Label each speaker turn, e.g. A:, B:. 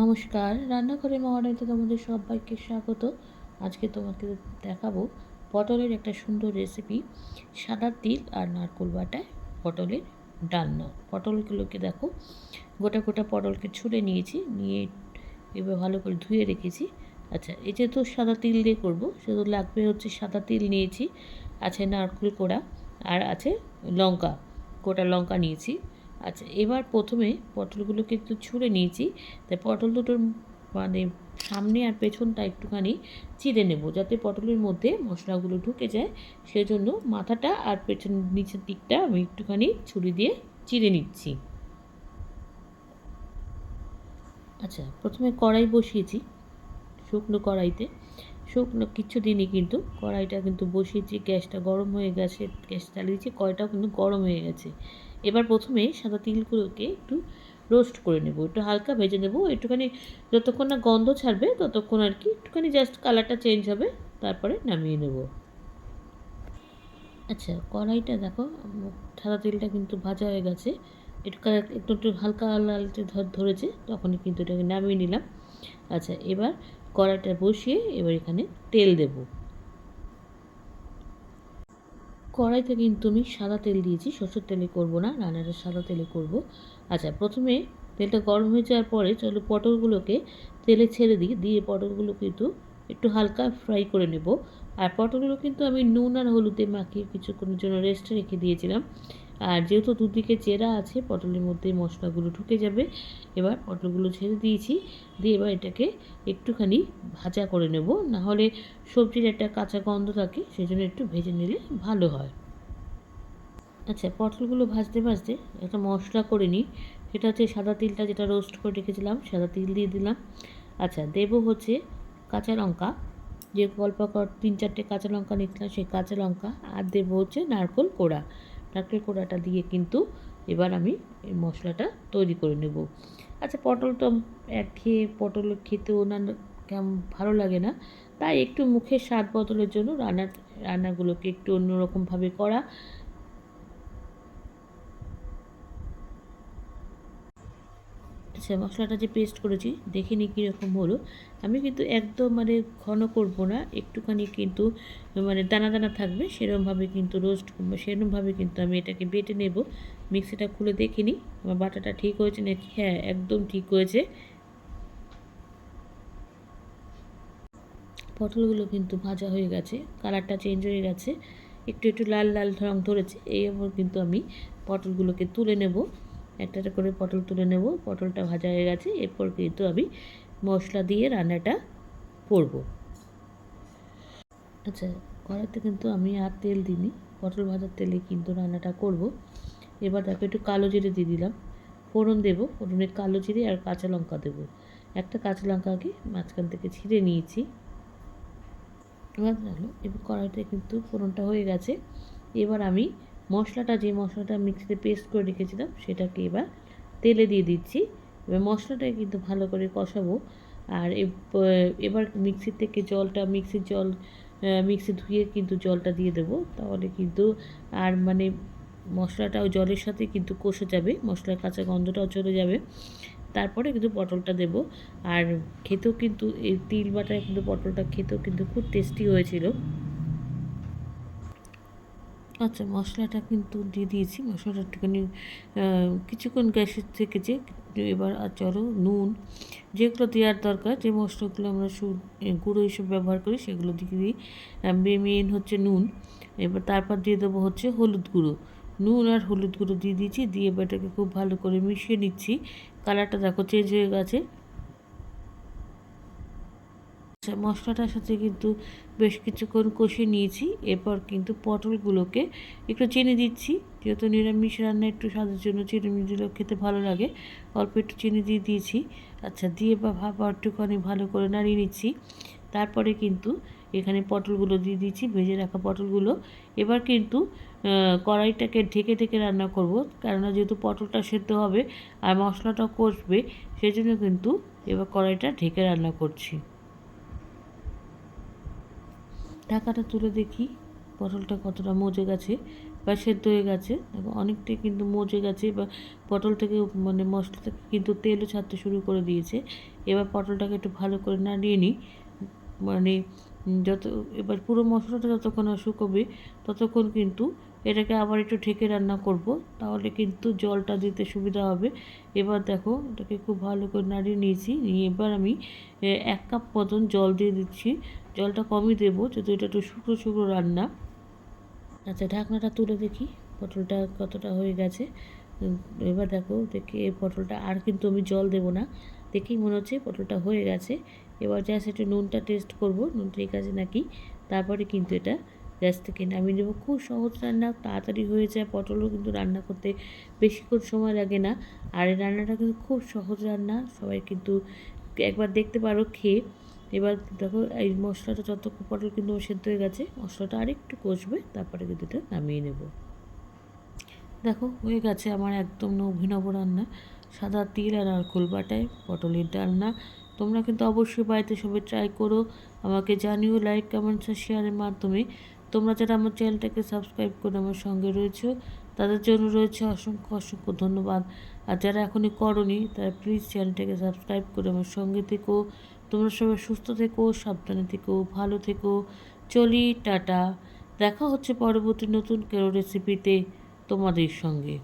A: নমস্কার রান্নাঘরে মহারাইতে তোমাদের সবাইকে স্বাগত। আজকে তোমাকে দেখাবো পটলের একটা সুন্দর রেসিপি সাদা তিল আর নারকোল বাটায় পটলের ডালনা। পটলগুলোকে দেখো, গোটা গোটা পটলকে ছুলে নিয়েছি, নিয়ে এবার ভালো করে ধুয়ে রেখেছি। আচ্ছা এই যেহেতু সাদা তিল দিয়ে করব সেহেতু লাগবে হচ্ছে সাদা তিল নিয়েছি, আছে নারকেল কোড়া আর আছে লঙ্কা, গোটা লঙ্কা নিয়েছি। আচ্ছা এবার প্রথমে পটলগুলোকে একটু ছুঁড়ে নিয়েছি। তাই পটল দুটোর মানে সামনে আর পেছনটা একটুখানি চিড়ে নেব, যাতে পটলের মধ্যে মশলাগুলো ঢুকে যায়। সেজন্য মাথাটা আর পেছন নিচের দিকটা আমি একটুখানি ছুরি দিয়ে চিড়ে নিচ্ছি। আচ্ছা প্রথমে কড়াই বসিয়েছি শুকনো কড়াইতে। শুকনো কিচ্ছু দিনই কিন্তু কড়াইটা কিন্তু বসিয়েছি, গ্যাসটা গরম হয়ে গেছে, গ্যাস চালিয়েছি কড়াইটাও কিন্তু গরম হয়ে গেছে। এবার প্রথমে সাদা তিলগুলোকে একটু রোস্ট করে নেব। একটু হালকা ভেজে নেব। একটুখানি যতক্ষণ না গন্ধ ছাড়বে, ততক্ষণ আর কি একটুখানি জাস্ট কালারটা চেঞ্জ হবে, তারপরে নামিয়ে নেব। আচ্ছা কড়াইটা দেখো, সাদা তেলটা কিন্তু ভাজা হয়ে গেছে। একটু একটু একটু হালকা লালচে ধরেছে, তখনই কিন্তু এটাকে নামিয়ে নিলাম। আচ্ছা এবার কড়াইটা বসিয়ে এবার এখানে তেল দেব। কড়াইতে কিন্তু আমি সাদা তেল দিয়েছি, সরষের তেলে করব না, রান্নাটা সাদা তেলে করব। আচ্ছা প্রথমে তেলটা গরম হয়ে যাওয়ার পরে চলো পটলগুলোকে তেলে ছেড়ে দিই, দিয়ে পটলগুলো কিন্তু একটু হালকা ফ্রাই করে নেব। আর পটলগুলো কিন্তু আমি নুন আর হলুদে মাখিয়ে কিছুক্ষণের জন্য রেস্টে রেখে দিয়েছিলাম। আর যেহেতু দুদিকে চেরা আছে, পটলের মধ্যে মশলাগুলো ঢুকে যাবে। এবার পটলগুলো ছেড়ে দিয়েছি। দিয়ে এবার এটাকে একটুখানি ভাজা করে নেব। নাহলে সবজির একটা কাঁচা গন্ধ থাকে সেই জন্য একটু ভেজে নিলে ভালো হয়। আচ্ছা পটলগুলো ভাজতে ভাজতে একটা মশলা করে নিই। সেটা হচ্ছে সাদা তিলটা যেটা রোস্ট করে রেখেছিলাম, সাদা তিল দিয়ে দিলাম। আচ্ছা দেবো হচ্ছে কাঁচা লঙ্কা। যে গল্প তিন চারটে কাঁচা লঙ্কা নিয়েছিলাম সেই কাঁচা লঙ্কা। আর দেবো হচ্ছে নারকোল কোড়া। নারকেল কোড়াটা দিয়ে কিন্তু এবার আমি এই মশলাটা তৈরি করে নেব। আচ্ছা পটল তো এক খেয়ে পটল খেতে ওনার কেমন ভালো লাগে না। তাই একটু মুখের স্বাদ বদলের জন্য রান্নার, রান্নাগুলোকে একটু অন্যরকমভাবে করা। আচ্ছা মশলাটা যে পেস্ট করেছি, দেখে নিই কীরকম হলো। আমি কিন্তু একদম মানে ঘন করব না, একটুখানি কিন্তু মানে দানা দানা থাকবে সেরকমভাবে কিন্তু রোস্ট সেরকমভাবে কিন্তু আমি এটাকে বেটে নেব। মিক্সিটা খুলে দেখে নিই আমার বাটাটা ঠিক হয়েছে নাকি? হ্যাঁ একদম ঠিক হয়েছে। পটলগুলো কিন্তু ভাজা হয়ে গেছে, কালারটা চেঞ্জ হয়ে গেছে, একটু একটু লাল লাল রং ধরেছে, এই ওপর কিন্তু আমি পটলগুলোকে তুলে নেব। একটা করে পটল তুলে নেব। পটলটা ভাজা হয়ে গেছে। এরপর কিন্তু আমি মশলা দিয়ে রান্নাটা করব। আচ্ছা কড়াইতে কিন্তু আমি আর তেল দিইনি। পটল ভাজার তেলে কিন্তু রান্নাটা করব। এবার দেখো, একটু কালো জিরে দিয়ে দিলাম। ফোড়ন দেবো, ফোড়নে কালো জিরে আর কাঁচা লঙ্কা দেবো। একটা কাঁচা লঙ্কাকে মাঝখান থেকে ছিঁড়ে নিয়েছি। এবার এবার কড়াইতে কিন্তু ফোড়নটা হয়ে গেছে। এবার আমি মশলাটা, যে মশলাটা মিক্সিতে পেস্ট করে রেখেছিলাম, সেটাকে এবার তেলে দিয়ে দিচ্ছি। এবার মশলাটা কিন্তু ভালো করে কষাবো। আর এবার মিক্সির থেকে জলটা, মিক্সির জল মিক্সি ধুয়ে কিন্তু জলটা দিয়ে দেবো। তাহলে কিন্তু আর মানে মশলাটাও জলের সাথে কিন্তু কষে যাবে, মশলার কাঁচা গন্ধটাও চলে যাবে। তারপরে কিন্তু পটলটা দেব। আর খেতেও কিন্তু এই তিল বাটায় কিন্তু পটলটা খেতেও কিন্তু খুব টেস্টি হয়েছিল। আচ্ছা মশলাটা কিন্তু দিয়ে দিয়েছি। মশলাটা একটুখানি কিছুক্ষণ গ্যাসের থেকে যে এবার চলো নুন, যেগুলো দেওয়ার দরকার, যে মশলাগুলো আমরা সু গুঁড়ো হিসেবে ব্যবহার করি, সেগুলো দিয়ে দিই। মেন হচ্ছে নুন। এবার তারপর দিয়ে দেবো হচ্ছে হলুদ গুঁড়ো। নুন আর হলুদ গুঁড়ো দিয়ে দিয়েছি, দিয়ে এবার এটাকে খুব ভালো করে মিশিয়ে নিচ্ছি। কালারটা দেখো চেঞ্জ হয়ে গেছে। আচ্ছা মশলাটার সাথে কিন্তু বেশ কিছুক্ষণ কষিয়ে নিয়েছি। এরপর কিন্তু পটলগুলোকে একটু চিনি দিচ্ছি। যেহেতু নিরামিষ রান্না, একটু স্বাদের জন্য চিনি দিলেও খেতে ভালো লাগে, অল্প একটু চিনি দিয়ে দিয়েছি। আচ্ছা দিয়ে বা ভাবা একটুখানি ভালো করে নাড়িয়ে নিচ্ছি। তারপরে কিন্তু এখানে পটলগুলো দিয়ে দিচ্ছি, ভেজে রাখা পটলগুলো। এবার কিন্তু কড়াইটাকে ঢেকে ঢেকে রান্না করব। কেননা যেহেতু পটলটা সেদ্ধ হবে আর মশলাটাও কষবে, সেজন্য কিন্তু এবার কড়াইটা ঢেকে রান্না করছি। ঢাকাটা তুলে দেখি, পটলটা কতটা মজে গেছে বা সেদ্ধ হয়ে গেছে। দেখো, অনেকটাই কিন্তু মজে গেছে বা পটল থেকে মানে মশলা থেকে কিন্তু তেলও ছাড়তে শুরু করে দিয়েছে। এবার পটলটাকে একটু ভালো করে নাড়িয়ে নিই। মানে যত, এবার পুরো মশলাটা যতক্ষণ শুকোবে, ততক্ষণ কিন্তু এটাকে আবার একটু ঢেকে রান্না করব, তাহলে কিন্তু জলটা দিতে সুবিধা হবে। এবার দেখো, এটাকে খুব ভালো করে নাড়িয়ে নিয়েছি। নিয়ে এবার আমি এক কাপ মতন জল দিয়ে দিচ্ছি। জলটা কমই দেবো, যেহেতু এটা একটু শুকনো শুকনো রান্না। আচ্ছা ঢাকনাটা তুলে দেখি, পটলটা কতটা হয়ে গেছে। এবার দেখো, দেখি এই পটলটা আর কিন্তু আমি জল দেবো না। দেখেই মনে হচ্ছে পটলটা হয়ে গেছে। এবার জাস্ট একটু নুনটা টেস্ট করব। নুন ঠিক আছে নাকি? তারপরে কিন্তু এটা গ্যাস থেকে নামিয়ে নেব। খুব সহজ রান্না, তাড়াতাড়ি হয়ে যায়। পটলও কিন্তু রান্না করতে বেশিক্ষণ সময় লাগে না। আর এই রান্নাটা কিন্তু খুব সহজ রান্না। সবাই কিন্তু একবার দেখতে পারো, খেয়ে। এবার দেখো, এই মশলাটা যত পটল কিন্তু সেদ্ধ হয়ে গেছে, মশলাটা আরেকটু কষবে, তারপরে কিন্তু এটা নামিয়ে নেব। দেখো, হয়ে গেছে আমার একদম অভিনব রান্না। সাদা তিল আর নারকোল বাটায় পটলের ডালনা। তোমরা কিন্তু অবশ্যই বাড়িতে সবাই ট্রাই করো। আমাকে জানিও লাইক কমেন্টস আর শেয়ারের মাধ্যমে। তোমরা যারা আমার চ্যানেলটাকে সাবস্ক্রাইব করে আমার সঙ্গে রয়েছো, তাদের জন্য রয়েছে অসংখ্য অসংখ্য ধন্যবাদ। আর যারা এখনই করনি, তারা প্লিজ চ্যানেলটাকে সাবস্ক্রাইব করে আমার সঙ্গে থেকো। তোমরা সবাই সুস্থ থেকো, সাবধানে থেকো, ভালো থেকো। চলি, টাটা। দেখা হচ্ছে পরবর্তী নতুন কেউ রেসিপিতে তোমাদের সঙ্গে।